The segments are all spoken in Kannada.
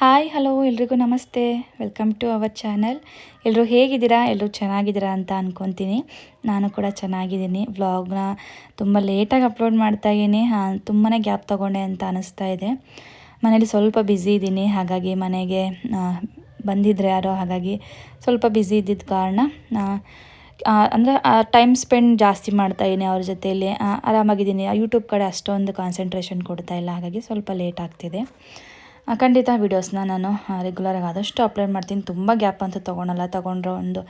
ಹಾಯ್, ಹಲೋ, ಎಲ್ರಿಗೂ ನಮಸ್ತೆ. Welcome to our channel. ಎಲ್ಲರೂ ಹೇಗಿದ್ದೀರಾ? ಎಲ್ಲರೂ ಚೆನ್ನಾಗಿದ್ದೀರಾ ಅಂತ ಅಂದ್ಕೊತೀನಿ ನಾನು ಕೂಡ ಚೆನ್ನಾಗಿದ್ದೀನಿ. ವ್ಲಾಗ್ನ ತುಂಬ ಲೇಟಾಗಿ ಅಪ್ಲೋಡ್ ಮಾಡ್ತಾ ಇದ್ದೀನಿ. ಹಾಂ ತುಂಬಾ ಗ್ಯಾಪ್ ತೊಗೊಂಡೆ ಅಂತ ಅನಿಸ್ತಾ ಇದೆ. ಮನೇಲಿ ಸ್ವಲ್ಪ ಬ್ಯುಸಿ ಇದ್ದೀನಿ. ಹಾಗಾಗಿ ಮನೆಗೆ ಬಂದಿದ್ರೆ ಯಾರೋ, ಹಾಗಾಗಿ ಸ್ವಲ್ಪ ಬ್ಯುಸಿ ಇದ್ದಿದ್ದ ಕಾರಣ ಅಂದರೆ ಟೈಮ್ ಸ್ಪೆಂಡ್ ಜಾಸ್ತಿ ಮಾಡ್ತಾಯಿದ್ದೀನಿ ಅವ್ರ ಜೊತೆಯಲ್ಲಿ. ಆರಾಮಾಗಿದ್ದೀನಿ. ಯೂಟ್ಯೂಬ್ ಕಡೆ ಅಷ್ಟೊಂದು ಕಾನ್ಸಂಟ್ರೇಷನ್ ಕೊಡ್ತಾ ಇಲ್ಲ. ಹಾಗಾಗಿ ಸ್ವಲ್ಪ ಲೇಟ್ ಆಗ್ತಿದೆ. ಖಂಡಿತ ವೀಡಿಯೋಸ್ನ ನಾನು ರೆಗ್ಯುಲರಾಗಿ ಆದಷ್ಟು ಅಪ್ಲೋಡ್ ಮಾಡ್ತೀನಿ. ತುಂಬ ಗ್ಯಾಪ್ ಅಂತ ತೊಗೊಳಲ್ಲ ತೊಗೊಂಡ್ರೆ ಒಂದು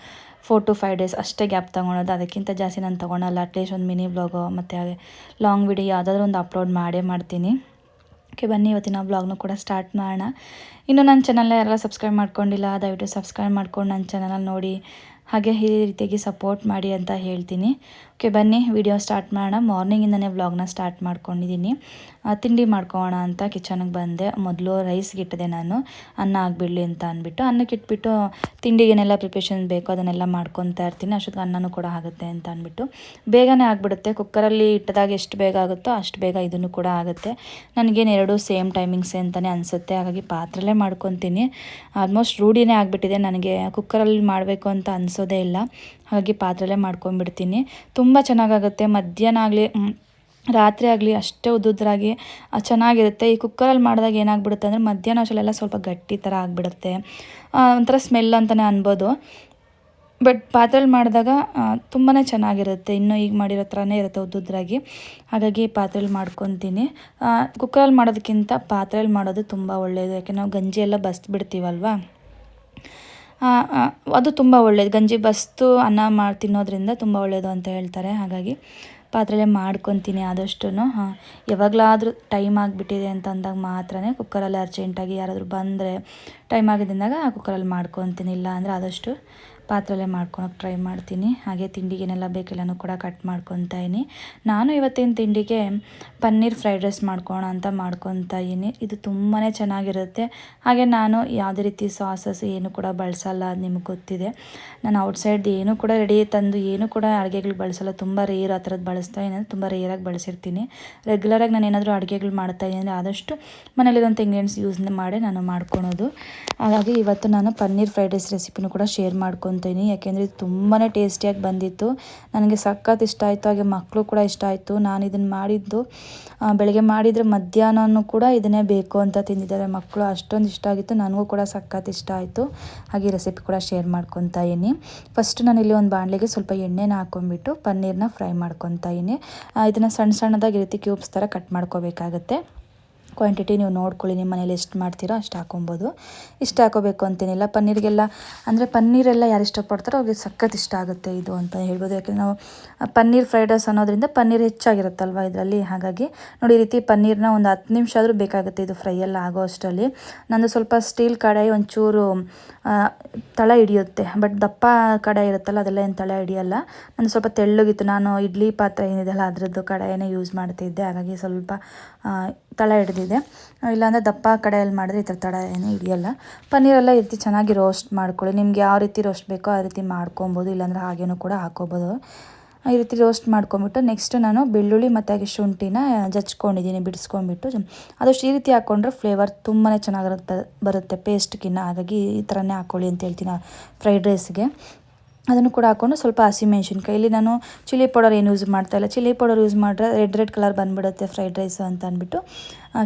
ಫೋರ್ ಟು ಫೈವ್ ಡೇಸ್ ಅಷ್ಟೇ ಗ್ಯಾಪ್ ತೊಗೊಳೋದು. ಅದಕ್ಕಿಂತ ಜಾಸ್ತಿ ನಾನು ತೊಗೊಳಲ್ಲ. ಅಟ್ಲೀಸ್ಟ್ ಒಂದು ಮಿನಿ ಬ್ಲಾಗು ಮತ್ತು ಲಾಂಗ್ ವಿಡಿಯೋ ಯಾವುದಾದ್ರೂ ಒಂದು ಅಪ್ಲೋಡ್ ಮಾಡೇ ಮಾಡ್ತೀನಿ. ಓಕೆ ಬನ್ನಿ ಇವತ್ತಿನ ಬ್ಲಾಗ್ನು ಕೂಡ ಸ್ಟಾರ್ಟ್ ಮಾಡೋಣ. ಇನ್ನು ನನ್ನ ಚಾನಲ್ನ ಯಾರೆಲ್ಲ ಸಬ್ಸ್ಕ್ರೈಬ್ ಮಾಡ್ಕೊಂಡಿಲ್ಲ, ದಯವಿಟ್ಟು ಸಬ್ಸ್ಕ್ರೈಬ್ ಮಾಡ್ಕೊಂಡು ನನ್ನ ಚಾನಲಲ್ಲಿ ನೋಡಿ, ಹಾಗೆ ಈ ರೀತಿಯಾಗಿ ಸಪೋರ್ಟ್ ಮಾಡಿ ಅಂತ ಹೇಳ್ತೀನಿ. ಓಕೆ, ಬನ್ನಿ. ವಿಡಿಯೋ ಸ್ಟಾರ್ಟ್ ಮಾಡೋಣ. ಮಾರ್ನಿಂಗಿಂದನೇ ವ್ಲಾಗ್ನ ಸ್ಟಾರ್ಟ್ ಮಾಡ್ಕೊಂಡಿದ್ದೀನಿ. ತಿಂಡಿ ಮಾಡ್ಕೊಳ್ಳೋಣ ಅಂತ ಕಿಚನಿಗೆ ಬಂದೆ. ಮೊದಲು ರೈಸ್ಗೆ ಇಟ್ಟಿದೆ ನಾನು. ಅನ್ನ ಆಗಿಬಿಡಲಿ ಅಂತ ಅಂದ್ಬಿಟ್ಟು ಅನ್ನಕ್ಕೆ ಇಟ್ಬಿಟ್ಟು ತಿಂಡಿಗೇನೆಲ್ಲ ಪ್ರಿಪ್ರೇಷನ್ ಬೇಕು ಅದನ್ನೆಲ್ಲ ಮಾಡ್ಕೊತಾ ಇರ್ತೀನಿ. ಅಷ್ಟೊತ್ತಿಗೆ ಅನ್ನನೂ ಕೂಡ ಆಗುತ್ತೆ ಅಂತ ಅಂದ್ಬಿಟ್ಟು. ಬೇಗನೆ ಆಗಿಬಿಡುತ್ತೆ. ಕುಕ್ಕರಲ್ಲಿ ಇಟ್ಟದಾಗ ಎಷ್ಟು ಬೇಗ ಆಗುತ್ತೋ ಅಷ್ಟು ಬೇಗ ಇದನ್ನು ಕೂಡ ಆಗುತ್ತೆ. ನನಗೇನು ಎರಡು ಸೇಮ್ ಟೈಮಿಂಗ್ಸ್ ಅಂತಲೇ ಅನಿಸುತ್ತೆ. ಹಾಗಾಗಿ ಪಾತ್ರೆಲೇ ಮಾಡ್ಕೊತೀನಿ. ಆಲ್ಮೋಸ್ಟ್ ರೂಢಿನೇ ಆಗಿಬಿಟ್ಟಿದೆ. ನನಗೆ ಕುಕ್ಕರಲ್ಲಿ ಮಾಡಬೇಕು ಅಂತ ಅನಿಸೋದೇ ಇಲ್ಲ. ಹಾಗಾಗಿ ಪಾತ್ರೆಲೇ ಮಾಡ್ಕೊಂಡ್ಬಿಡ್ತೀನಿ. ತುಂಬ ಚೆನ್ನಾಗಾಗುತ್ತೆ. ಮಧ್ಯಾಹ್ನ ಆಗಲಿ ರಾತ್ರಿ ಆಗಲಿ ಅಷ್ಟೇ ಉದ್ದುದ್ರಾಗಿ ಚೆನ್ನಾಗಿರುತ್ತೆ. ಈ ಕುಕ್ಕರಲ್ಲಿ ಮಾಡಿದಾಗ ಏನಾಗ್ಬಿಡುತ್ತೆ ಅಂದರೆ ಮಧ್ಯಾಹ್ನ ಅಷ್ಟರಲ್ಲೆಲ್ಲ ಸ್ವಲ್ಪ ಗಟ್ಟಿ ಥರ ಆಗಿಬಿಡುತ್ತೆ. ಒಂಥರ ಸ್ಮೆಲ್ ಅಂತಲೇ ಅನ್ಬೋದು. ಬಟ್ ಪಾತ್ರೆಲಿ ಮಾಡಿದಾಗ ತುಂಬಾ ಚೆನ್ನಾಗಿರುತ್ತೆ. ಇನ್ನೂ ಈಗ ಮಾಡಿರೋ ಥರನೇ ಇರುತ್ತೆ ಉದ್ದುದ್ರಾಗಿ ಹಾಗಾಗಿ ಪಾತ್ರೆಲಿ ಮಾಡ್ಕೊತೀನಿ. ಕುಕ್ಕರಲ್ಲಿ ಮಾಡೋದಕ್ಕಿಂತ ಪಾತ್ರೆಲಿ ಮಾಡೋದು ತುಂಬ ಒಳ್ಳೆಯದು ಯಾಕೆ ನಾವು ಗಂಜಿ ಎಲ್ಲ ಬಸ್ದು ಬಿಡ್ತೀವಲ್ವಾ ಆ, ಆ, ಅದು ತುಂಬ ಒಳ್ಳೆಯದು ಗಂಜಿ ಬಸ್ತು ಅನ್ನ ಮಾಡಿ, ತಿನ್ನೋದ್ರಿಂದ ತುಂಬ ಒಳ್ಳೆಯದು ಅಂತ ಹೇಳ್ತಾರೆ. ಹಾಗಾಗಿ ಪಾತ್ರೆಲೆ ಮಾಡ್ಕೊತೀನಿ ಆದಷ್ಟು ಹಾಂ, ಯಾವಾಗಲಾದರೂ ಟೈಮ್ ಆಗಿಬಿಟ್ಟಿದೆ ಅಂತ ಅಂದಾಗ ಮಾತ್ರನೇ ಕುಕ್ಕರಲ್ಲಿ ಅರ್ಜೆಂಟಾಗಿ ಯಾರಾದರೂ ಬಂದರೆ ಟೈಮ್ ಆಗಿದ್ದಾಗ ಕುಕ್ಕರಲ್ಲಿ ಮಾಡ್ಕೊತೀನಿ. ಇಲ್ಲ ಅಂದರೆ ಆದಷ್ಟು ಪಾತ್ರೆಲೇ ಮಾಡ್ಕೊಳಕ್ಕೆ ಟ್ರೈ ಮಾಡ್ತೀನಿ. ಹಾಗೆ ತಿಂಡಿಗೇನೆಲ್ಲ ಬೇಕೆಲ್ಲನೂ ಕೂಡ ಕಟ್ ಮಾಡ್ಕೊತಾ ಇದ್ದೀನಿ ನಾನು ಇವತ್ತಿನ ತಿಂಡಿಗೆ ಪನ್ನೀರ್ ಫ್ರೈಡ್ ರೈಸ್ ಮಾಡ್ಕೋಣ ಅಂತ ಮಾಡ್ಕೊತಾ ಇದ್ದೀನಿ ಇದು ತುಂಬಾ ಚೆನ್ನಾಗಿರುತ್ತೆ. ಹಾಗೆ ನಾನು ಯಾವುದೇ ರೀತಿ ಸಾಸಸ್ ಏನು ಕೂಡ ಬಳಸಲ್ಲ ಅದು ನಿಮಗೆ ಗೊತ್ತಿದೆ. ನಾನು ಔಟ್ಸೈಡ್ ಏನು ಕೂಡ ರೆಡಿ ತಂದು ಏನು ಕೂಡ ಅಡುಗೆಗಳು ಬಳಸಲ್ಲ. ತುಂಬ ರೇರ್ ಆ ಥರದ್ದು ಬಳಸ್ತಾ ಏನಂದರೆ ತುಂಬ ರೇರಾಗಿ ಬಳಸಿರ್ತೀನಿ. ರೆಗ್ಯುಲರಾಗಿ ನಾನು ಏನಾದರೂ ಅಡುಗೆಗಳು ಮಾಡ್ತಾ ಇದ್ದೀನಿ ಆದಷ್ಟು ಮನೇಲಿರೋಂಥ ಇಂಗ್ರೀಡಿಯೆಂಟ್ಸ್ ಯೂಸ್ ಮಾಡಿ ನಾನು ಮಾಡ್ಕೊಳೋದು. ಹಾಗಾಗಿ ಇವತ್ತು ನಾನು ಪನ್ನೀರ್ ಫ್ರೈಡ್ ರೈಸ್ ರೆಸಿಪಿನೂ ಕೂಡ ಶೇರ್ ಮಾಡ್ಕೊತೀನಿ ಯಾಕೆಂದರೆ ಇದು ತುಂಬಾ ಟೇಸ್ಟಿಯಾಗಿ ಬಂದಿತ್ತು. ನನಗೆ ಸಖತ್ ಇಷ್ಟ ಆಯಿತು, ಹಾಗೆ ಮಕ್ಕಳು ಕೂಡ ಇಷ್ಟ ಆಯಿತು. ನಾನು ಇದನ್ನು ಮಾಡಿದ್ದು ಬೆಳಗ್ಗೆ ಮಾಡಿದರೆ ಮಧ್ಯಾಹ್ನನೂ ಕೂಡ ಇದನ್ನೇ ಬೇಕು ಅಂತ ತಿಂದಿದ್ದಾರೆ ಮಕ್ಕಳು ಅಷ್ಟೊಂದು ಇಷ್ಟ ಆಗಿತ್ತು, ನನಗೂ ಕೂಡ ಸಖತ್ ಇಷ್ಟ ಆಯಿತು. ಹಾಗೆ ರೆಸಿಪಿ ಕೂಡ ಶೇರ್ ಮಾಡ್ಕೊತಾ ಇದೀನಿ ಫಸ್ಟ್ ನಾನು ಇಲ್ಲಿ ಒಂದು ಬಾಣಲೆಗೆ ಸ್ವಲ್ಪ ಎಣ್ಣೆನ ಹಾಕೊಂಡ್ಬಿಟ್ಟು, ಪನ್ನೀರ್ನ ಫ್ರೈ ಮಾಡ್ಕೊತಾ ಇದೀನಿ ಇದನ್ನು ಸಣ್ಣ ಸಣ್ಣದಾಗಿ ರೀತಿ ಕ್ಯೂಬ್ಸ್ ಥರ ಕಟ್ ಮಾಡ್ಕೋಬೇಕಾಗತ್ತೆ. ಕ್ವಾಂಟಿಟಿ ನೀವು ನೋಡ್ಕೊಳ್ಳಿ, ನಿಮ್ಮ ಮನೇಲಿ ಎಷ್ಟು ಮಾಡ್ತೀರೋ ಅಷ್ಟು ಹಾಕೊಬೋದು. ಇಷ್ಟು ಹಾಕೋಬೇಕು ಅಂತೇನಿಲ್ಲ. ಪನ್ನೀರಿಗೆಲ್ಲ, ಅಂದರೆ ಪನ್ನೀರೆಲ್ಲ ಯಾರು ಇಷ್ಟಪಡ್ತಾರೋ ಅವ್ರಿಗೆ ಸಖತ್ ಇಷ್ಟ ಆಗುತ್ತೆ ಇದು ಅಂತ ಹೇಳ್ಬೋದು. ಯಾಕೆಂದರೆ ನಾವು ಪನ್ನೀರ್ ಫ್ರೈಡ್ ರೈಸ್ ಅನ್ನೋದ್ರಿಂದ ಪನ್ನೀರ್ ಹೆಚ್ಚಾಗಿರುತ್ತಲ್ವ ಇದರಲ್ಲಿ? ಹಾಗಾಗಿ ನೋಡಿ ರೀತಿ ಪನ್ನೀರ್ನ ಒಂದು ಹತ್ತು ನಿಮಿಷ ಆದರೂ ಬೇಕಾಗುತ್ತೆ ಇದು ಫ್ರೈ ಎಲ್ಲ ಆಗೋ ಅಷ್ಟರಲ್ಲಿ. ನಂದು ಸ್ವಲ್ಪ ಸ್ಟೀಲ್ ಕಡಾಯಿ ಒಂಚೂರು ತಳ ಹಿಡಿಯುತ್ತೆ. ಬಟ್ ದಪ್ಪ ಕಡಾಯಿ ಇರುತ್ತಲ್ಲ, ಅದೆಲ್ಲ ಏನು ತಳ ಹಿಡಿಯಲ್ಲ. ನಾನು ಸ್ವಲ್ಪ ತೆಳ್ಳಗಿತ್ತು. ನಾನು ಇಡ್ಲಿ ಪಾತ್ರೆ ಏನಿದೆಯಲ್ಲ, ಅದರದ್ದು ಕಡಾಯಿನೇ ಯೂಸ್ ಮಾಡ್ತಿದ್ದೆ. ಹಾಗಾಗಿ ಸ್ವಲ್ಪ ತಳ ತಳ ಹಿಡ್ದಿದೆ ಇಲ್ಲಾಂದರೆ ದಪ್ಪ ಕಡೆಯಲ್ಲಿ ಮಾಡಿದ್ರೆ ಈ ಥರ ತಡ ಏನು ಹಿಡಿಯಲ್ಲ ಪನ್ನೀರೆಲ್ಲ ಈ ರೀತಿ ಚೆನ್ನಾಗಿ ರೋಸ್ಟ್ ಮಾಡ್ಕೊಳ್ಳಿ. ನಿಮ್ಗೆ ಯಾವ ರೀತಿ ರೋಸ್ಟ್ ಬೇಕೋ ಆ ರೀತಿ ಮಾಡ್ಕೊಬೋದು. ಇಲ್ಲಾಂದರೆ ಹಾಗೇನೂ ಕೂಡ ಹಾಕೋಬೋದು ಈ ರೀತಿ ರೋಸ್ಟ್ ಮಾಡ್ಕೊಂಬಿಟ್ಟು ನೆಕ್ಸ್ಟ್ ನಾನು ಬೆಳ್ಳುಳ್ಳಿ ಮತ್ತು ಹಾಗೆ ಶುಂಠಿನ ಜಚ್ಕೊಂಡಿದ್ದೀನಿ ಬಿಡಿಸ್ಕೊಂಡ್ಬಿಟ್ಟು. ಅದಷ್ಟು ಈ ರೀತಿ ಹಾಕ್ಕೊಂಡ್ರೆ ಫ್ಲೇವರ್ ತುಂಬಾ ಚೆನ್ನಾಗಿರುತ್ತೆ, ಬರುತ್ತೆ. ಪೇಸ್ಟ್ಗಿನ್ನ ಹಾಗಾಗಿ ಈ ಥರನೇ ಹಾಕ್ಕೊಳ್ಳಿ ಅಂತ ಹೇಳ್ತೀನಿ ಫ್ರೈಡ್ ರೈಸ್ಗೆ ಅದನ್ನು ಕೂಡ ಹಾಕ್ಕೊಂಡು ಸ್ವಲ್ಪ ಹಸಿಮೆಣ್ಸಿನ್ಕಾಯಿ ಇಲ್ಲಿ ನಾನು ಚಿಲ್ಲಿ ಪೌಡರ್ ಏನು ಯೂಸ್ ಮಾಡ್ತಾ ಇಲ್ಲ. ಚಿಲ್ಲಿ ಪೌಡರ್ ಯೂಸ್ ಮಾಡಿದ್ರೆ ರೆಡ್ ರೆಡ್ ಕಲರ್ ಬಂದುಬಿಡುತ್ತೆ ಫ್ರೈಡ್ ರೈಸ್ ಅಂತ ಅಂದ್ಬಿಟ್ಟು.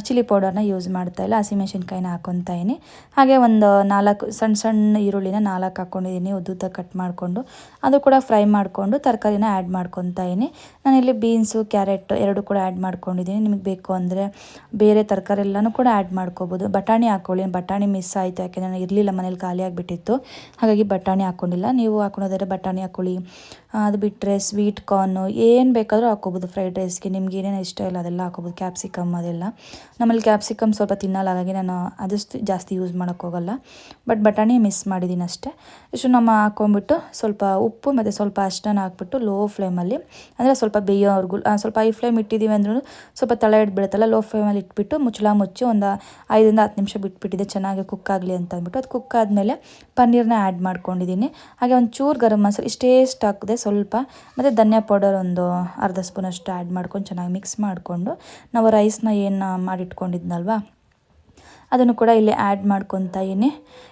ಚಿಲ್ಲಿ ಪೌಡರ್ನ ಯೂಸ್ ಮಾಡ್ತಾ ಇಲ್ಲ. ಹಸಿಮೆಣ್ಸಿನ್ಕಾಯಿನ ಹಾಕ್ಕೊತಾ ಇದೀನಿ. ಹಾಗೆ ಒಂದು ನಾಲ್ಕು ಸಣ್ಣ ಸಣ್ಣ ಈರುಳ್ಳಿನ ನಾಲ್ಕು ಹಾಕ್ಕೊಂಡಿದ್ದೀನಿ ಉದ್ದುದ್ದ ಕಟ್ ಮಾಡಿಕೊಂಡು ಅದು ಕೂಡ ಫ್ರೈ ಮಾಡಿಕೊಂಡು ತರಕಾರಿನ ಆ್ಯಡ್ ಮಾಡ್ಕೊತಾ ಇದ್ದೀನಿ ನಾನಿಲ್ಲಿ ಬೀನ್ಸು ಕ್ಯಾರೆಟ್ ಎರಡು ಕೂಡ ಆ್ಯಡ್ ಮಾಡ್ಕೊಂಡಿದ್ದೀನಿ ನಿಮಗೆ ಬೇಕು ಅಂದರೆ ಬೇರೆ ತರಕಾರಿ ಎಲ್ಲನೂ ಕೂಡ ಆ್ಯಡ್ ಮಾಡ್ಕೋಬೋದು. ಬಟಾಣಿ ಹಾಕ್ಕೊಳ್ಳಿ ಬಟಾಣಿ ಮಿಸ್ ಆಯಿತು. ಯಾಕೆಂದರೆ ನಾನು ಇರಲಿಲ್ಲ ಮನೇಲಿ ಖಾಲಿ ಆಗಿಬಿಟ್ಟಿತ್ತು. ಹಾಗಾಗಿ ಬಟಾಣಿ ಹಾಕ್ಕೊಂಡಿಲ್ಲ ನೀವು ಹಾಕ್ಕೊಳೋದಾದ್ರೆ ಬಟಾಣಿ ಹಾಕ್ಕೊಳ್ಳಿ ಅದು ಬಿಟ್ಟರೆ ಸ್ವೀಟ್ ಕಾರ್ನು ಏನು ಬೇಕಾದರೂ ಹಾಕ್ಕೋಬೋದು ಫ್ರೈಡ್ ರೈಸ್ಗೆ ನಿಮ್ಗೆ ಏನೇನು ಇಷ್ಟ ಇಲ್ಲ ಅದೆಲ್ಲ ಹಾಕ್ಕೋಬೋದು ಕ್ಯಾಪ್ಸಿಕಮ್ ಅದೆಲ್ಲ. ನಮ್ಮಲ್ಲಿ ಕ್ಯಾಪ್ಸಿಕಮ್ ಸ್ವಲ್ಪ ತಿನ್ನಲ್ಲ, ಹಾಗಾಗಿ ನಾನು ಅದಷ್ಟು ಜಾಸ್ತಿ ಯೂಸ್ ಮಾಡೋಕ್ಕೋಗಲ್ಲ ಬಟ್ ಬಟಾಣಿ ಮಿಸ್ ಮಾಡಿದ್ದೀನಿ ಅಷ್ಟೇ. ಇಷ್ಟು ನಮ್ಮ ಹಾಕ್ಕೊಂಬಿಟ್ಟು ಸ್ವಲ್ಪ ಉಪ್ಪು ಮತ್ತು ಸ್ವಲ್ಪ ಅಷ್ಟನ ಹಾಕ್ಬಿಟ್ಟು ಲೋ ಫ್ಲೇಮಲ್ಲಿ ಅಂದರೆ ಸ್ವಲ್ಪ ಬೇಯೋವರೆಗೂ ಸ್ವಲ್ಪ ಐ ಫ್ಲೇಮ್ ಇಟ್ಟಿದ್ದೀವಿ ಅಂದ್ರೂ ಸ್ವಲ್ಪ ತಳ ಇಟ್ಬಿಡುತ್ತಲ್ಲ ಲೋ ಫ್ಲೇಮಲ್ಲಿ ಇಟ್ಬಿಟ್ಟು ಮುಚ್ಚಳ ಮುಚ್ಚಿ ಒಂದು ಐದರಿಂದ ಹತ್ತು ನಿಮಿಷ ಬಿಟ್ಬಿಟ್ಟಿದೆ, ಚೆನ್ನಾಗಿ ಕುಕ್ ಆಗಲಿ ಅಂತ ಅಂದ್ಬಿಟ್ಟು. ಅದು ಕುಕ್ ಆದಮೇಲೆ ಪನ್ನೀರನ್ನ ಆ್ಯಡ್ ಮಾಡ್ಕೊಂಡಿದ್ದೀನಿ ಹಾಗೆ ಒಂದು ಚೂರು ಗರಂ ಮಸಾಲೆ, ಇಷ್ಟೇ ಇಷ್ಟು ಹಾಕಿದೆ ಸ್ವಲ್ಪ, ಮತ್ತು ಧನಿಯಾ ಪೌಡರ್ ಒಂದು ಅರ್ಧ ಸ್ಪೂನಷ್ಟು ಆ್ಯಡ್ ಮಾಡ್ಕೊಂಡು ಚೆನ್ನಾಗಿ ಮಿಕ್ಸ್ ಮಾಡಿಕೊಂಡು, ನಾವು ರೈಸ್ನ ಏನು ಮಾಡಿಟ್ಕೊಂಡಿದ್ನಲ್ವ? ಅದನ್ನು ಕೂಡ ಇಲ್ಲಿ ಆ್ಯಡ್ ಮಾಡ್ಕೊತಾ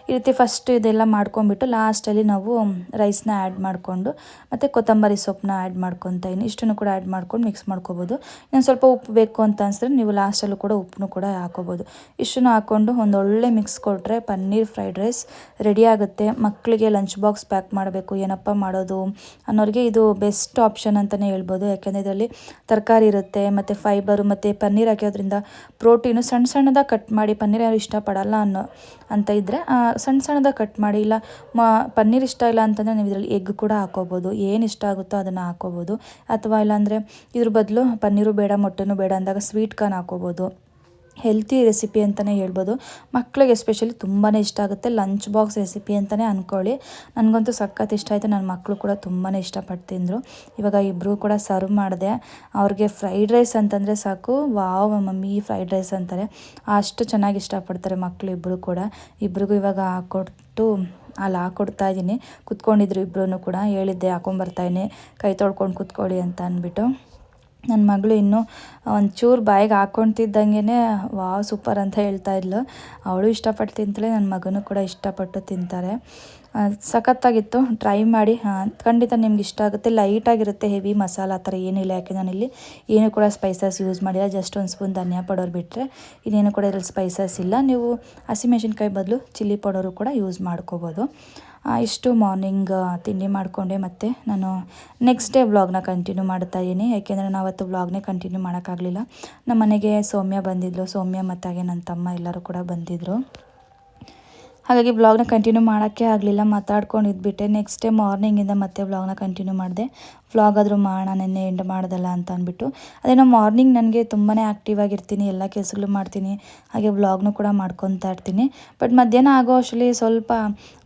ಈ ರೀತಿ ಫಸ್ಟ್ ಇದೆಲ್ಲ ಮಾಡ್ಕೊಂಬಿಟ್ಟು ಲಾಸ್ಟಲ್ಲಿ ನಾವು ರೈಸ್ನ ಆ್ಯಡ್ ಮಾಡಿಕೊಂಡು, ಮತ್ತು ಕೊತ್ತಂಬರಿ ಸೊಪ್ಪನ್ನ ಆ್ಯಡ್ ಮಾಡ್ಕೊತಾ ಇದ್ದೀನಿ. ಇಷ್ಟನ್ನು ಕೂಡ ಆ್ಯಡ್ ಮಾಡ್ಕೊಂಡು ಮಿಕ್ಸ್ ಮಾಡ್ಕೋಬೋದು. ಇನ್ನೊಂದು ಸ್ವಲ್ಪ ಉಪ್ಪು ಬೇಕು ಅಂತ ಅನ್ಸಿದ್ರೆ ನೀವು ಲಾಸ್ಟಲ್ಲೂ ಕೂಡ ಉಪ್ಪನ್ನು ಕೂಡ ಹಾಕೋಬೋದು. ಇಷ್ಟನ್ನು ಹಾಕ್ಕೊಂಡು ಒಂದೊಳ್ಳೆ ಮಿಕ್ಸ್ ಕೊಟ್ಟರೆ ಪನ್ನೀರ್ ಫ್ರೈಡ್ ರೈಸ್ ರೆಡಿ ಆಗುತ್ತೆ. ಮಕ್ಕಳಿಗೆ ಲಂಚ್ ಬಾಕ್ಸ್ ಪ್ಯಾಕ್ ಮಾಡಬೇಕು, ಏನಪ್ಪ ಮಾಡೋದು ಅನ್ನೋರಿಗೆ ಇದು ಬೆಸ್ಟ್ ಆಪ್ಷನ್ ಅಂತಲೇ ಹೇಳ್ಬೋದು. ಯಾಕೆಂದರೆ ಇದರಲ್ಲಿ ತರಕಾರಿ ಇರುತ್ತೆ, ಮತ್ತು ಫೈಬರು ಮತ್ತು ಪನ್ನೀರ್ ಹಾಕಿರೋದ್ರಿಂದ ಪ್ರೋಟೀನು ಸಣ್ಣ ಸಣ್ಣದಾಗಿ ಕಟ್ ಮಾಡಿ ಪನ್ನೀರ್ ಯಾರು ಇಷ್ಟಪಡಲ್ಲ ಅನ್ನೋ ಅಂತ ಇದ್ದರೆ ಸಣ್ಣ ಸಣ್ಣದಾಗಿ ಕಟ್ ಮಾಡಿ, ಇಲ್ಲ, ಮ, ಪನ್ನೀರ್ ಇಷ್ಟ ಇಲ್ಲ ಅಂತಂದರೆ ನೀವು ಇದರಲ್ಲಿ ಎಗ್ ಕೂಡ ಹಾಕೋಬೋದು. ಏನು ಇಷ್ಟ ಆಗುತ್ತೋ ಅದನ್ನು ಹಾಕೋಬೋದು. ಅಥವಾ ಇಲ್ಲಾಂದರೆ ಇದ್ರ ಬದಲು ಪನ್ನೀರು ಬೇಡ, ಮೊಟ್ಟೆನೂ ಬೇಡ ಅಂದಾಗ ಸ್ವೀಟ್ ಕಾರ್ನ್ ಹಾಕೋಬೋದು. ಹೆಲ್ತಿ ರೆಸಿಪಿ ಅಂತಲೇ ಹೇಳ್ಬೋದು. ಮಕ್ಕಳಿಗೆ ಎಸ್ಪೆಷಲಿ ತುಂಬಾ ಇಷ್ಟ ಆಗುತ್ತೆ. ಲಂಚ್ ಬಾಕ್ಸ್ ರೆಸಿಪಿ ಅಂತಲೇ ಅಂದ್ಕೊಳ್ಳಿ ನನಗಂತೂ ಸಖತ್ ಇಷ್ಟ ಆಯಿತು. ನನ್ನ ಮಕ್ಕಳು ಕೂಡ ತುಂಬಾ ಇಷ್ಟಪಟ್ಟು ತಿಂದರು. ಇವಾಗ ಇಬ್ಬರು ಕೂಡ ಸರ್ವ್ ಮಾಡಿದೆ. ಅವ್ರಿಗೆ ಫ್ರೈಡ್ ರೈಸ್ ಅಂತಂದರೆ ಸಾಕು. ವಾವ್ ಮಮ್ಮಿ ಫ್ರೈಡ್ ರೈಸ್ ಅಂತಾರೆ. ಅಷ್ಟು ಚೆನ್ನಾಗಿ ಇಷ್ಟಪಡ್ತಾರೆ ಮಕ್ಕಳು ಇಬ್ಬರು ಕೂಡ. ಇಬ್ರಿಗೂ ಇವಾಗ ಹಾಕ್ಕೊಟ್ಟು ಅಲ್ಲಿ ಹಾಕೊಡ್ತಾ ಇದ್ದೀನಿ. ಕುತ್ಕೊಂಡಿದ್ರು ಇಬ್ಬರೂ ಕೂಡ. ಹೇಳಿದ್ದೆ ಹಾಕೊಂಬರ್ತಾಯಿನಿ ಕೈ ತೊಳ್ಕೊಂಡು ಕೂತ್ಕೊಳ್ಳಿ ಅಂತ ಅಂದ್ಬಿಟ್ಟು ನನ್ನ ಮಗಳು ಇನ್ನೂ ಒಂಚೂರು ಬಾಯಿಗೆ ಹಾಕ್ಕೊಂತಿದ್ದಂಗೆ ವಾವ್, ಸೂಪರ್ ಅಂತ ಹೇಳ್ತಾ ಇದ್ಲು. ಅವಳು ಇಷ್ಟಪಟ್ಟು ತಿಂತಾಳೆ ನನ್ನ ಮಗನೂ ಕೂಡ ಇಷ್ಟಪಟ್ಟು ತಿಂತಾರೆ. ಸಖತ್ತಾಗಿತ್ತು. ಟ್ರೈ ಮಾಡಿ. ಖಂಡಿತ ನಿಮ್ಗೆ ಇಷ್ಟ ಆಗುತ್ತೆ. ಲೈಟಾಗಿರುತ್ತೆ ಹೆವಿ ಮಸಾಲ, ಆ ಥರ ಏನಿಲ್ಲ ಯಾಕೆ ನಾನಿಲ್ಲಿ ಏನು ಕೂಡ ಸ್ಪೈಸಸ್ ಯೂಸ್ ಮಾಡಿಲ್ಲ. ಜಸ್ಟ್ ಒಂದು ಸ್ಪೂನ್ ಧನಿಯಾ ಪೌಡರ್ ಬಿಟ್ಟರೆ ಇನ್ನೇನು ಕೂಡ ಇದ್ರಲ್ಲಿ ಸ್ಪೈಸಸ್ ಇಲ್ಲ. ನೀವು ಹಸಿಮೆಣ್ಸಿನ್ಕಾಯಿ ಬದಲು ಚಿಲ್ಲಿ ಪೌಡರು ಕೂಡ ಯೂಸ್ ಮಾಡ್ಕೋಬೋದು. ಇಷ್ಟು ಮಾರ್ನಿಂಗ್ ತಿಂಡಿ ಮಾಡಿಕೊಂಡೆ ಮತ್ತು ನಾನು ನೆಕ್ಸ್ಟ್ ಡೇ ವ್ಲಾಗ್ನ ಕಂಟಿನ್ಯೂ ಮಾಡ್ತಾ ಇದ್ದೀನಿ. ಯಾಕೆಂದರೆ ನಾವತ್ತು ವ್ಲಾಗ್ನೇ ಕಂಟಿನ್ಯೂ ಮಾಡೋಕ್ಕಾಗಲಿಲ್ಲ. ನಮ್ಮ ಮನೆಗೆ ಸೌಮ್ಯ ಬಂದಿದ್ಲು. ಸೌಮ್ಯ ಮತ್ತಾಗೆ ನನ್ನ ತಮ್ಮ ಎಲ್ಲರೂ ಕೂಡ ಬಂದಿದ್ದರು ಹಾಗಾಗಿ ವ್ಲಾಗ್ನ ಕಂಟಿನ್ಯೂ ಮಾಡೋಕ್ಕೆ ಆಗಲಿಲ್ಲ. ಮಾತಾಡ್ಕೊಂಡು ಇದ್ಬಿಟ್ಟೆ ನೆಕ್ಸ್ಟ್ ಡೇ ಮಾರ್ನಿಂಗಿಂದ ಮತ್ತೆ ವ್ಲಾಗ್ನ ಕಂಟಿನ್ಯೂ ಮಾಡಿದೆ. ವ್ಲಾಗ್ ಆದರೂ ಮಾಡೋಣ ನಿನ್ನೆ ಎಂಡ್ ಮಾಡೋದಲ್ಲ ಅಂತ ಅಂದ್ಬಿಟ್ಟು. ಅದೇನೋ ಮಾರ್ನಿಂಗ್ ನನಗೆ ತುಂಬಾ ಆ್ಯಕ್ಟಿವ್ ಆಗಿರ್ತೀನಿ, ಎಲ್ಲ ಕೆಲಸಗಳು ಮಾಡ್ತೀನಿ, ಹಾಗೆ ವ್ಲಾಗ್ನು ಕೂಡ ಮಾಡ್ಕೊತಾ ಇರ್ತೀನಿ. ಬಟ್ ಮಧ್ಯಾಹ್ನ ಆಗೋ ಅಷ್ಟರಲ್ಲಿ ಸ್ವಲ್ಪ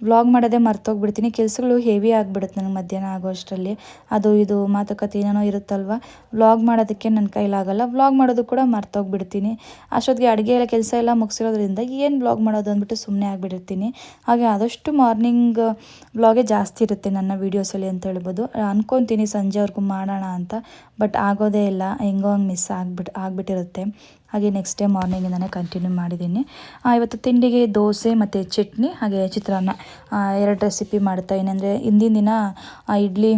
ವ್ಲಾಗ್ ಮಾಡೋದೇ ಮರ್ತೋಗ್ಬಿಡ್ತೀನಿ. ಕೆಲಸಗಳು ಹೆವಿ ಆಗಿಬಿಡುತ್ತೆ ನನಗೆ ಮಧ್ಯಾಹ್ನ ಆಗೋ ಅಷ್ಟರಲ್ಲಿ. ಅದು ಇದು ಮಾತುಕತೆ ಏನೇನೋ ಇರುತ್ತಲ್ವ? ವ್ಲಾಗ್ ಮಾಡೋದಕ್ಕೆ ನನ್ನ ಕೈಲಾಗಲ್ಲ ವ್ಲಾಗ್ ಮಾಡೋದು ಕೂಡ ಮರ್ತೋಗ್ಬಿಡ್ತೀನಿ. ಅಷ್ಟೊತ್ತಿಗೆ ಅಡುಗೆ ಎಲ್ಲ, ಕೆಲಸ ಎಲ್ಲ ಮುಗಿಸಿರೋದ್ರಿಂದ ಏನು ವ್ಲಾಗ್ ಮಾಡೋದು ಅಂದ್ಬಿಟ್ಟು ಸುಮ್ಮನೆ ಆಗಿಬಿಟ್ಟಿರ್ತೀನಿ ಹಾಗೆ ಆದಷ್ಟು ಮಾರ್ನಿಂಗ್ ವ್ಲಾಗೇ ಜಾಸ್ತಿ ಇರುತ್ತೆ ನನ್ನ ವೀಡಿಯೋಸಲ್ಲಿ ಅಂತ ಹೇಳ್ಬೋದು. ಅನ್ಕೊತೀನಿ. ಸಂಜೆವರೆಗೂ ಮಾಡೋಣ ಅಂತ. ಬಟ್ ಆಗೋದೇ ಇಲ್ಲ. ಹೆಂಗೋ ಹಂಗೆ ಮಿಸ್ ಆಗಿಬಿಟ್ಟು ಆಗಿಬಿಟ್ಟಿರುತ್ತೆ. ಹಾಗೆ ನೆಕ್ಸ್ಟ್ ಡೇ ಮಾರ್ನಿಂಗಿಂದನೇ ಕಂಟಿನ್ಯೂ ಮಾಡಿದ್ದೀನಿ ಇವತ್ತು ತಿಂಡಿಗೆ ದೋಸೆ ಮತ್ತು ಚಟ್ನಿ, ಹಾಗೆ ಚಿತ್ರಾನ್ನ. ಎರಡು ರೆಸಿಪಿ ಮಾಡ್ತಾ ಅಂದರೆ ಹಿಂದಿನ ದಿನ ಇಡ್ಲಿ,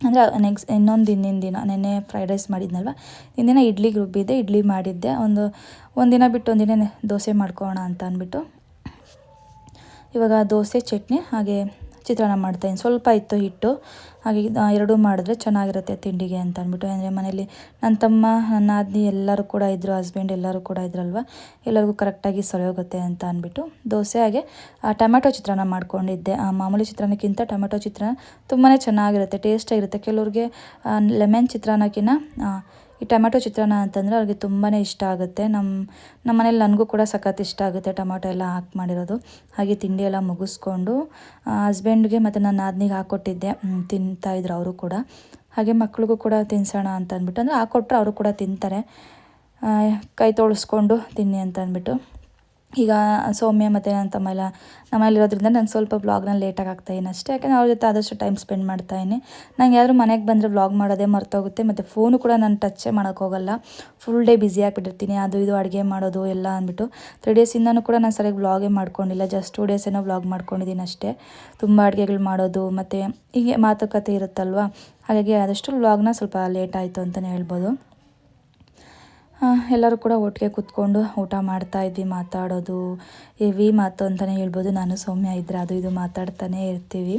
ಅಂದರೆ ನೆಕ್ಸ್ಟ್ ಇನ್ನೊಂದು ಹಿಂದಿನ ದಿನ, ನೆನ್ನೆ ಫ್ರೈಡ್ ರೈಸ್ ಮಾಡಿದ್ನಲ್ವ? ಹಿಂದಿನ ಇಡ್ಲಿಗೆ ರುಬ್ಬಿದ್ದೆ ಇಡ್ಲಿ ಮಾಡಿದ್ದೆ. ಒಂದು ಒಂದಿನ ಬಿಟ್ಟು ಒಂದಿನ ದೋಸೆ ಮಾಡ್ಕೋಣ ಅಂತ ಅಂದ್ಬಿಟ್ಟು. ಇವಾಗ ದೋಸೆ, ಚಟ್ನಿ, ಹಾಗೆ ಚಿತ್ರಾನ್ನ ಮಾಡ್ತಾಯಿದ್ದೀನಿ ಸ್ವಲ್ಪ ಇತ್ತು ಹಿಟ್ಟು. ಹಾಗೆ ಎರಡೂ ಮಾಡಿದ್ರೆ ಚೆನ್ನಾಗಿರುತ್ತೆ ತಿಂಡಿಗೆ ಅಂತ ಅಂದ್ಬಿಟ್ಟು. ಅಂದರೆ ಮನೇಲಿ ನನ್ನ ತಮ್ಮ, ನನ್ನ ಆದ್ನಿ ಎಲ್ಲರೂ ಕೂಡ ಇದ್ದರು ಹಸ್ಬೆಂಡ್ ಎಲ್ಲರೂ ಕೂಡ ಇದ್ರಲ್ವ? ಎಲ್ಲರಿಗೂ ಕರೆಕ್ಟಾಗಿ ಸರಿಯೋಗುತ್ತೆ ಅಂತ ಅಂದ್ಬಿಟ್ಟು ದೋಸೆ. ಹಾಗೆ ಟೊಮೆಟೊ ಚಿತ್ರಾನ್ನ ಮಾಡ್ಕೊಂಡಿದ್ದೆ. ಮಾಮೂಲಿ ಚಿತ್ರಾನ್ನಕ್ಕಿಂತ ಟೊಮೆಟೊ ಚಿತ್ರಾನ್ನ ತುಂಬಾ ಚೆನ್ನಾಗಿರುತ್ತೆ ಟೇಸ್ಟಾಗಿರುತ್ತೆ ಕೆಲವ್ರಿಗೆ ಲೆಮನ್ ಚಿತ್ರಾನ್ನಕ್ಕಿಂತ ಈ ಟೊಮೆಟೊ ಚಿತ್ರಾನ್ನ ಅಂತಂದರೆ ಅವ್ರಿಗೆ ತುಂಬಾ ಇಷ್ಟ ಆಗುತ್ತೆ. ನಮ್ಮ ನಮ್ಮ ಮನೇಲಿ ನನಗೂ ಕೂಡ ಸಖತ್ ಇಷ್ಟ ಆಗುತ್ತೆ ಟೊಮೆಟೊ ಎಲ್ಲ ಹಾಕಿ ಮಾಡಿರೋದು. ಹಾಗೆ ತಿಂಡಿ ಎಲ್ಲ ಮುಗಿಸ್ಕೊಂಡು ಹಸ್ಬೆಂಡ್ಗೆ ಮತ್ತು ನನ್ನ ನಾದ್ನಿಗೆ ಹಾಕ್ಕೊಟ್ಟಿದ್ದೆ ತಿಂತಾಯಿದ್ರು ಅವರು ಕೂಡ. ಹಾಗೆ ಮಕ್ಳಿಗೂ ಕೂಡ ತಿನ್ಸೋಣ ಅಂತ ಅಂದ್ಬಿಟ್ಟು, ಅಂದರೆ ಹಾಕ್ಕೊಟ್ರೆ ಅವರು ಕೂಡ ತಿಂತಾರೆ. ಕೈ ತೊಳಸ್ಕೊಂಡು ತಿನ್ನಿ ಅಂತ ಅಂದ್ಬಿಟ್ಟು. ಈಗ ಸೌಮ್ಯ ಮತ್ತು ನನ್ನ ತಮ್ಮ ಎಲ್ಲ ನಮ್ಮಲ್ಲಿರೋದ್ರಿಂದ ನಾನು ಸ್ವಲ್ಪ ವ್ಲಾಗ್ನ ಲೇಟಾಗಿ ಆಗ್ತಾಯಿದ್ದೀನಿ ಅಷ್ಟೇ. ಯಾಕೆಂದರೆ ಅವ್ರ ಜೊತೆ ಆದಷ್ಟು ಟೈಮ್ ಸ್ಪೆಂಡ್ ಮಾಡ್ತಾಯಿದ್ದೀನಿ ನಂಗೆ ಯಾರು ಮನೆಗೆ ಬಂದರೆ ವ್ಲಾಗ್ ಮಾಡೋದೇ ಮರ್ತೋಗುತ್ತೆ. ಮತ್ತು ಫೋನು ಕೂಡ ನಾನು ಟಚ್ಚೇ ಮಾಡೋಕ್ಕೋಗಲ್ಲ ಫುಲ್ ಡೇ ಬ್ಯುಸಿ ಆಗಿಬಿಟ್ಟಿರ್ತೀನಿ. ಅದು ಇದು ಅಡುಗೆ ಮಾಡೋದು ಎಲ್ಲ ಅಂದ್ಬಿಟ್ಟು. ತ್ರೀ ಡೇಸಿಂದನೂ ಕೂಡ ನಾನು ಸರಿಯಾಗಿ ವ್ಲಾಗೇ ಮಾಡ್ಕೊಂಡಿಲ್ಲ. ಜಸ್ಟ್ ಟೂ ಡೇಸ್ ಏನೋ ವ್ಲಾಗ್ ಮಾಡ್ಕೊಂಡಿದ್ದೀನಿ ಅಷ್ಟೇ. ತುಂಬ ಅಡುಗೆಗಳು ಮಾಡೋದು. ಮತ್ತು ಹೀಗೆ ಮಾತುಕತೆ ಇರುತ್ತಲ್ವ? ಹಾಗಾಗಿ ಆದಷ್ಟು ವ್ಲಾಗ್ನ ಸ್ವಲ್ಪ ಲೇಟ್ ಆಯಿತು ಅಂತಲೇ ಹೇಳ್ಬೋದು. ಎಲ್ಲರೂ ಕೂಡ ಒಟ್ಟಿಗೆ ಕೂತ್ಕೊಂಡು ಊಟ ಮಾಡ್ತಾ ಇದ್ವಿ, ಮಾತಾಡೋದು. ಹೆವಿ ಮಾತು ಅಂತಲೇ ಹೇಳ್ಬೋದು. ನಾನು ಸೌಮ್ಯ ಇದ್ದರೆ ಅದು ಇದು ಮಾತಾಡ್ತಾನೆ ಇರ್ತೀವಿ.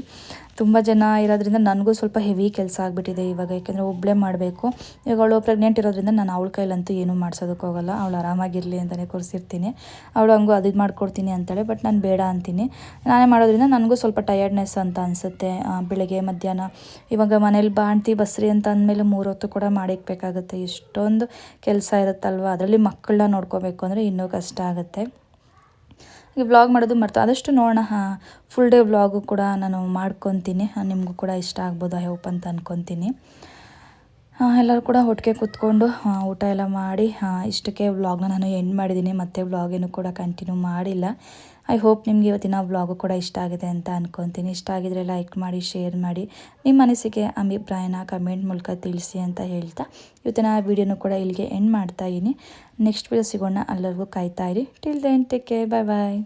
ತುಂಬ ಜನ ಇರೋದ್ರಿಂದ ನನಗೂ ಸ್ವಲ್ಪ ಹೆವಿ ಕೆಲಸ ಆಗಿಬಿಟ್ಟಿದೆ ಇವಾಗ, ಯಾಕೆಂದರೆ ಒಬ್ಬಳೇ ಮಾಡಬೇಕು. ಇವಾಗ ಅವಳು ಪ್ರೆಗ್ನೆಂಟ್ ಇರೋದ್ರಿಂದ ನಾನು ಅವಳ ಕೈಲಂತೂ ಏನೂ ಮಾಡ್ಸೋದಕ್ಕೋಗಲ್ಲ ಅವಳು ಆರಾಮಾಗಿರಲಿ ಅಂತಲೇ ಕೂರಿಸಿರ್ತೀನಿ ಅವಳು ಹಂಗೂ ಅದು ಮಾಡ್ಕೊಡ್ತೀನಿ ಅಂತೇಳಿ ಬಟ್ ನಾನು ಬೇಡ ಅಂತೀನಿ. ನಾನೇ ಮಾಡೋದ್ರಿಂದ ನನಗೂ ಸ್ವಲ್ಪ ಟಯರ್ಡ್ನೆಸ್ ಅಂತ ಅನಿಸುತ್ತೆ. ಬೆಳಗ್ಗೆ, ಮಧ್ಯಾಹ್ನ, ಇವಾಗ ಮನೇಲಿ ಬಾಣ್ತಿ ಬಸ್ರಿ ಅಂತ ಅಂದಮೇಲೆ ಮೂರು ಹೊತ್ತು ಕೂಡ ಮಾಡಿಕ್ಬೇಕಾಗುತ್ತೆ. ಇಷ್ಟೊಂದು ಕೆಲಸ ಇರುತ್ತಲ್ವ? ಅದರಲ್ಲಿ ಮಕ್ಕಳನ್ನ ನೋಡ್ಕೋಬೇಕು ಅಂದರೆ ಇನ್ನೂ ಕಷ್ಟ ಆಗುತ್ತೆ. ಈ ವ್ಲಾಗ್ ಮಾಡೋದು ಮರ್ತು ಆದಷ್ಟು ನೋಡೋಣ, ಹಾಂ. ಫುಲ್ ಡೇ ವ್ಲಾಗು ಕೂಡ ನಾನು ಮಾಡ್ಕೊತೀನಿ. ನಿಮಗೂ ಕೂಡ ಇಷ್ಟ ಆಗ್ಬೋದು ಐ ಹೋಪ್ ಅಂತ ಅಂದ್ಕೊತೀನಿ ಎಲ್ಲರೂ ಕೂಡ ಒಟ್ಟಿಗೆ ಕೂತ್ಕೊಂಡು ಊಟ ಎಲ್ಲ ಮಾಡಿ ಇಷ್ಟಕ್ಕೆ ವ್ಲಾಗ್ನ ನಾನು ಎಂಡ್ ಮಾಡಿದ್ದೀನಿ ಮತ್ತೆ ವ್ಲಾಗ್ ಏನು ಕೂಡ ಕಂಟಿನ್ಯೂ ಮಾಡಿಲ್ಲ. ಐ ಹೋಪ್ ನಿಮಗೆ ಇವತ್ತಿನ ವ್ಲಾಗು ಕೂಡ ಇಷ್ಟ ಆಗಿದೆ ಅಂತ ಅನ್ಕೊತೀನಿ. ಇಷ್ಟ ಆಗಿದ್ರೆ ಲೈಕ್ ಮಾಡಿ ಶೇರ್ ಮಾಡಿ, ನಿಮ್ಮ ಮನಸ್ಸಿಗೆ ಅಭಿಪ್ರಾಯನ ಕಮೆಂಟ್ ಮೂಲಕ ತಿಳಿಸಿ ಅಂತ ಹೇಳ್ತಾ ಇವತ್ತಿನ ವೀಡಿಯೋನು ಕೂಡ ಇಲ್ಲಿಗೆ ಎಂಡ್ ಮಾಡ್ತಾ ಇದ್ದೀನಿ ನೆಕ್ಸ್ಟ್ ವೀಡಿಯೋ ಸಿಗೋಣ. ಎಲ್ಲರಿಗೂ ಕಾಯ್ತಾ ಇರಿ. Till then take care bye bye